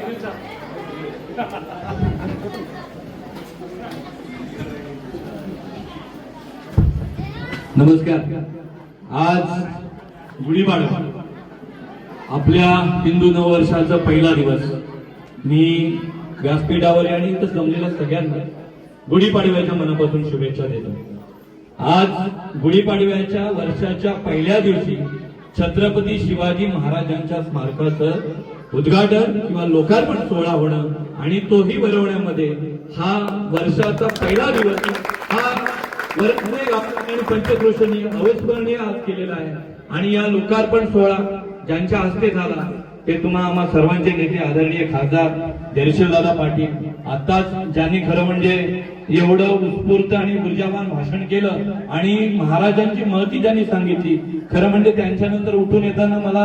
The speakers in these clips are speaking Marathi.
नमस्कार. आज गुढीपाडवा. आपल्या हिंदू नववर्षाचा पहिला दिवस. मी व्यासपीठावर आणि इथं जमलेल्या सगळ्यांना गुढीपाडव्याच्या मनापासून शुभेच्छा देतो. आज गुढीपाडव्याच्या वर्षाच्या पहिल्या दिवशी छत्रपती शिवाजी महाराजांच्या स्मारकाचं उद्घाटन किंवा लोकार्पण सोहळा होणं आणि तोही भरवण्यामध्ये हा वर्षाचा पहिला दिवस हा वर- अनेक अविस्मरणीय आज केलेला आहे. आणि या लोकार्पण सोहळा ज्यांच्या हस्ते झाला ते तुम्हा आम्हा सर्वांचे नेते आदरणीय खासदार दादा पाटील. आताच ज्यांनी खरं म्हणजे एवढं उत्स्फूर्त आणि ऊर्जावान भाषण केलं आणि महाराजांची महती ज्यांनी सांगितली खरं म्हणजे त्यांच्यानंतर उठून येताना मला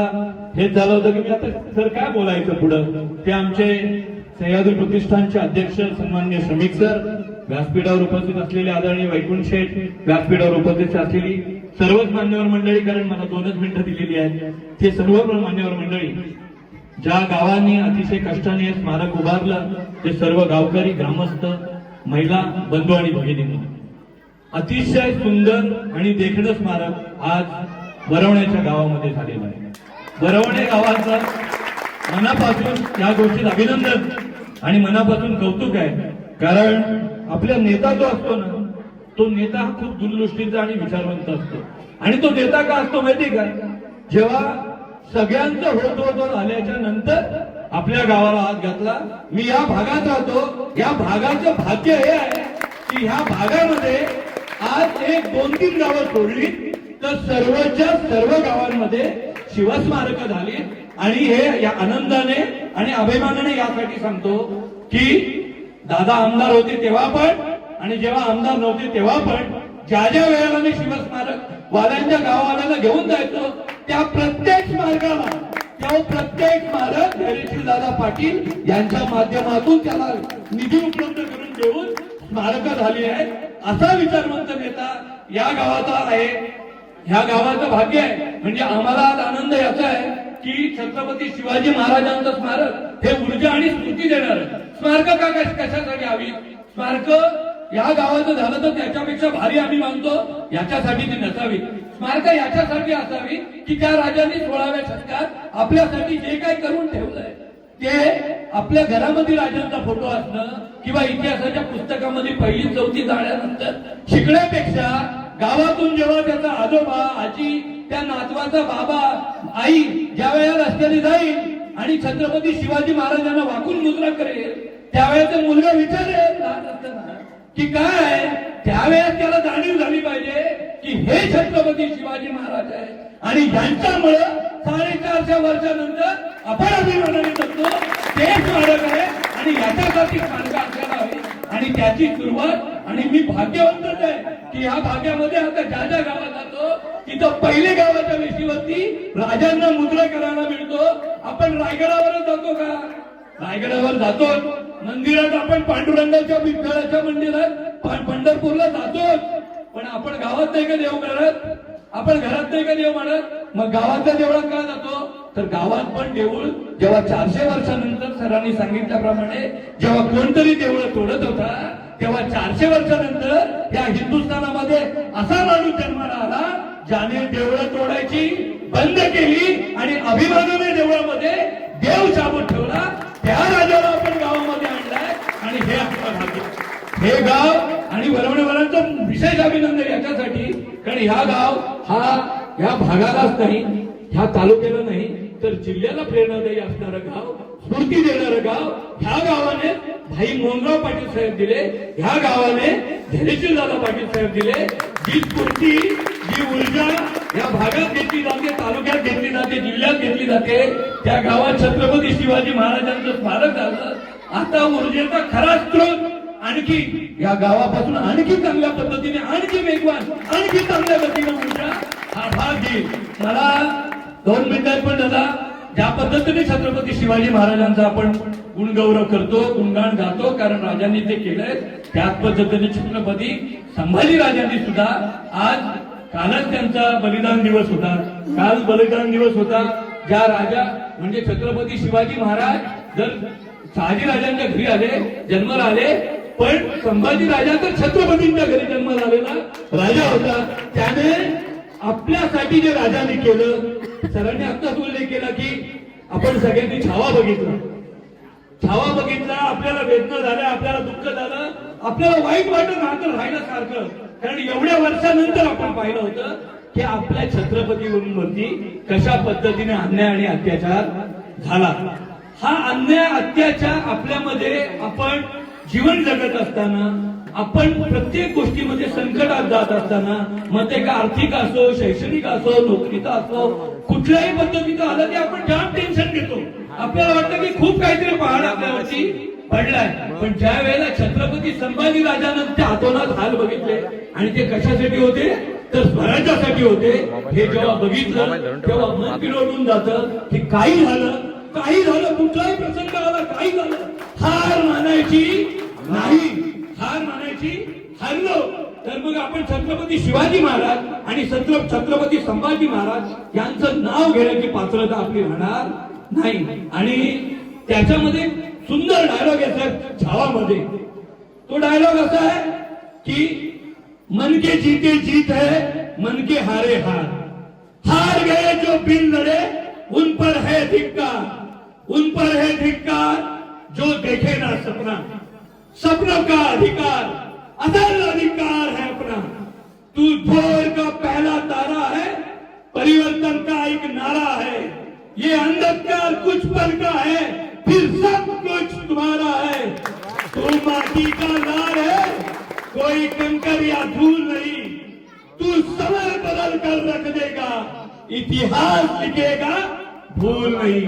हेच झालं होतं की आता सर काय बोलायचं पुढं? ते आमचे सह्याद्री प्रतिष्ठानचे अध्यक्ष सन्मान्य श्रमिक सर व्यासपीठावर उपस्थित असलेले आदरणीय वैकुंठ शेठ व्यासपीठावर उपस्थित असलेली सर्वच मान्यवर मंडळी कारण मला दोनच मिनिटं दिलेली आहेत. ते सर्व मान्यवर मंडळी ज्या गावांनी अतिशय कष्टाने स्मारक उभारलं ते सर्व गावकरी ग्रामस्थ महिला बंधू आणि भगिनी अतिशय सुंदर आणि देखणं स्मारक आज वरवण्याच्या गावामध्ये झालेलं आहे. बरवणे गावाचं मनापासून या गोष्टीत अभिनंदन आणि मनापासून कौतुक आहे. कारण आपला नेता जो असतो ना तो नेता हा खूप दूरदृष्टीचा आणि विचारवंत असतो. आणि तो नेता का असतो माहिती का? जेव्हा सगळ्यांचं होत होत झाल्याच्यानंतर आपल्या गावाला हात घातला मी या भागात राहतो. या भागाचं भाग्य हे आहे की ह्या भागामध्ये आज एक दोन तीन गावं सोडली तर सर्वच्या सर्व गावांमध्ये शिवस्मारक झाली. आणि हे या आनंदाने आणि अभिमानाने यासाठी सांगतो की दादा आमदार होते तेव्हा पण आणि जेव्हा आमदार नव्हते तेव्हा पण ज्या ज्या वेळेला मी शिवस्मारक वाल्यांच्या गाववाल्यांना घेऊन जायचो त्या प्रत्येक स्मारकाला त्या प्रत्येक स्मारक धैर्यशील दादा पाटील यांच्या माध्यमातून त्याला निधी उपलब्ध करून देऊन स्मारक झाली आहे असा विचारवंत नेता या गावाचा आहे. ह्या गावाचं भाग्य आहे. म्हणजे आम्हाला आज आनंद याचा आहे की छत्रपती शिवाजी महाराजांचं स्मारक हे ऊर्जा आणि स्मृती देणार स्मारक का कशासाठी हवी? स्मारक या गावाचं झालं तर त्याच्यापेक्षा भारी आम्ही मानतो. याच्यासाठी ती नसावी. स्मारक याच्यासाठी असावी की त्या राजांनी सोळाव्या शतकात आपल्यासाठी जे काही करून ठेवलंय ते आपल्या घरामध्ये राजांचा फोटो असणं किंवा इतिहासाच्या पुस्तकामध्ये पहिली चौथी जाण्यानंतर शिकण्यापेक्षा गावातून जेव्हा त्याचा आजोबा आजी त्या नातवाचा बाबा आई ज्या वेळेला रस्त्याने जाईल आणि छत्रपती शिवाजी महाराजांना वाकून मुद्रा करेल त्यावेळेचा मुलगा विचारेल लहान असताना की काय? त्यावेळेस त्याला जाणीव झाली पाहिजे की हे छत्रपती शिवाजी महाराज आहे आणि यांच्यामुळं साडेचारशे वर्षानंतर आपण अभिमानाने करतो ते स्मारक आहे. आणि याच्यासाठी स्मारक असायला हवी. आणि त्याची सुरुवात आणि मी भाग्यवंतच आहे की ह्या भाग्यामध्ये आता ज्या ज्या गावात पहिले गावाच्या वेशीवरती राजांना मुद्रा करायला मिळतो. आपण रायगडावरच जातो का? रायगडावर जातो. मंदिरात आपण पांडुरंगाच्या विठ्ठलाच्या मंदिरात पंढरपूरला जातो. पण आपण गावात नाही का देव करत आपण घरात नाही का देव म्हणत मग गावातल्या देवळात का जातो? तर गावात पण देऊळ जेव्हा चारशे वर्षानंतर सरांनी सांगितल्याप्रमाणे जेव्हा कोणतरी देऊळ तोडत होता तेव्हा चारशे वर्षानंतर या हिंदुस्थानामध्ये असा माणूस जन्माला आला ज्याने देवळं तोडायची बंद केली आणि अभिमानाने देवळामध्ये देव शाबूत ठेवला त्या राजाला आपण गावामध्ये आणलाय आणि हे आपलं भाग्य हे गाव आणि वरवणेवालांचं विशेष अभिनंदन याच्यासाठी कारण ह्या गाव हा ह्या भागालाच नाही ह्या तालुक्याला नाही तर जिल्ह्याला प्रेरणादायी असणारं गाव स्फूर्ती देणारं गाव ह्या गावाने भाई मोहनराव पाटील साहेब दिले ह्या गावाने धैर्यशील दादा पाटील साहेब दिले जी स्फूर्ती या घेतली जाते तालुक्यात घेतली जाते जिल्ह्यात घेतली जाते. त्या गावात छत्रपती शिवाजी महाराजांचं स्मारक झालं. आता ऊर्जेचा खरा स्रोत आणखी या गावापासून आणखी चांगल्या पद्धतीने आणखी वेगवान आणखी चांगल्या गतीने ऊर्जा हा भाग घेईल. मला दोन मिनिटात पण दादा ज्या पद्धतीने छत्रपती शिवाजी महाराजांचा आपण गुणगौरव करतो गुणगान गातो कारण राजांनी ते केलंय त्याच पद्धतीने छत्रपती संभाजी राजांनी सुद्धा आज कालच त्यांचा बलिदान दिवस होता. काल बलिदान दिवस होता. ज्या राजा म्हणजे छत्रपती शिवाजी महाराज जर शहाजी राजांच्या घरी आले जन्माला आले पण संभाजी राजा तर छत्रपतींच्या घरी जन्माला आलेला राजा होता. त्याने आपल्यासाठी जे राजाने केलं सरांनी आत्ताच उल्लेख केला की आपण सगळ्यांनी छावा बघितला. छावा बघितला आपल्याला वेदना झाल्या आपल्याला दुःख झालं आपल्याला वाईट वाटत राहतं राहिलं सारखं. कारण एवढ्या वर्षानंतर आपण पाहिलं होतं की आपल्या छत्रपतीवरती कशा पद्धतीने अन्याय आणि अत्याचार झाला. हा अन्याय अत्याचार आपल्यामध्ये आपण जीवन जगत असताना आपण प्रत्येक गोष्टीमध्ये संकटात जात असताना मग ते का आर्थिक असो शैक्षणिक असो नोकरीचा असो कुठल्याही पद्धतीचं आलं की आपण जाम टेन्शन घेतो. आपल्याला वाटतं की खूप काहीतरी पाहणं आपल्यावरती पडलाय. पण ज्या वेळेला छत्रपती संभाजी राजानं त्या हातोनात हाल बघितले आणि ते कशासाठी होते? तर स्वराज्यासाठी होते. हे जेव्हा बघितलं तेव्हा मन पिरवून जातं की काही झालं काही झालं कुठलाही प्रसंग आला काही झालं. हार मानायची नाही. हार मानायची हरलो. तर मग आपण छत्रपती शिवाजी महाराज आणि छत्रपती संभाजी महाराज यांचं नाव घेण्याची पात्रता आपली राहणार नाही. आणि त्याच्यामध्ये सुंदर डायलॉग येतात छावामध्ये तो डायलॉग असा आहे की मन के जीते जीत है, मन के हारे हार। हार गए जो बिन लड़े, उन पर है धिक्कार। उन पर है धिक्कार जो देखे ना सपना। सपनों का अधिकार, अदल अधिकार है अपना। तू भोर का पहला तारा है, परिवर्तन का एक नारा है। ये अंधकार कुछ पल का है, फिर सब तुम्हारा है तू माटी का लाल है कोई कंकर या धूल नहीं. तू समय बदल कर रख देगा. इतिहास लिखेगा भूल नाही.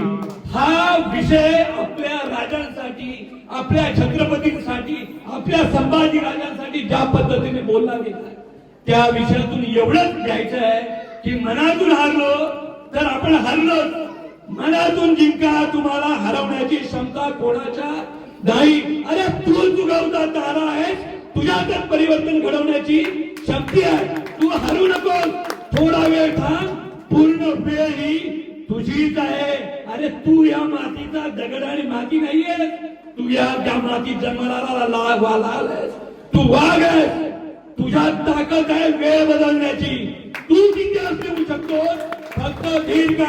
हा विषय आपल्या राजांसाठी आपल्या छत्रपतींसाठी आपल्या संभाजी राजांसाठी ज्या पद्धतीने बोलला गेला त्या विषयातून एवढंच घ्यायचं आहे की मनातून हारलो तर आपण हरलोच. मनातून जिंका तुम्हाला हरवण्याची क्षमता कोणाच्या? नाही. अरे तू चुकवता तारा आहे तुझ्यातच परिवर्तन घडवण्याची शक्ती आहे. तू हरू नको थोडा वेळ थांब. पूर्ण वेळ ही तुझीच आहे. अरे तू या मातीचा दगड आणि माती नाहीये. तू या त्या मातीत जन्माला लाग लाल आहेस. तू वाघ आहेस. तुझ्यात ताकद आहे वेळ बदलण्याची. तू किती असू शकतो फक्त धीर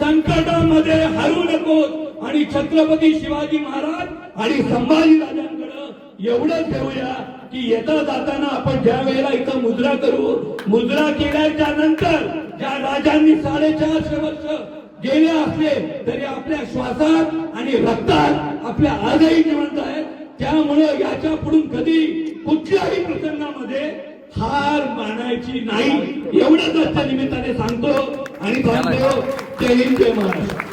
संकटामध्ये हरू नकोत आणि छत्रपती शिवाजी महाराज आणि संभाजी राजांकडे एवढं ठेवूया की येता जाताना आपण ज्या वेळेला इथं मुद्रा करू मुद्रा केल्याच्यानंतर ज्या राजांनी साडेचारशे वर्ष गेले असले तरी आपल्या श्वासात आणि रक्तात आपल्या आजही जिवंत आहे त्यामुळे याच्या पुढून कधी कुठल्याही प्रसंगामध्ये हार मानायची नाही. एवढंच आजच्या निमित्ताने सांगतो. आणि सांगतो जय हिंद जय महाराष्ट्र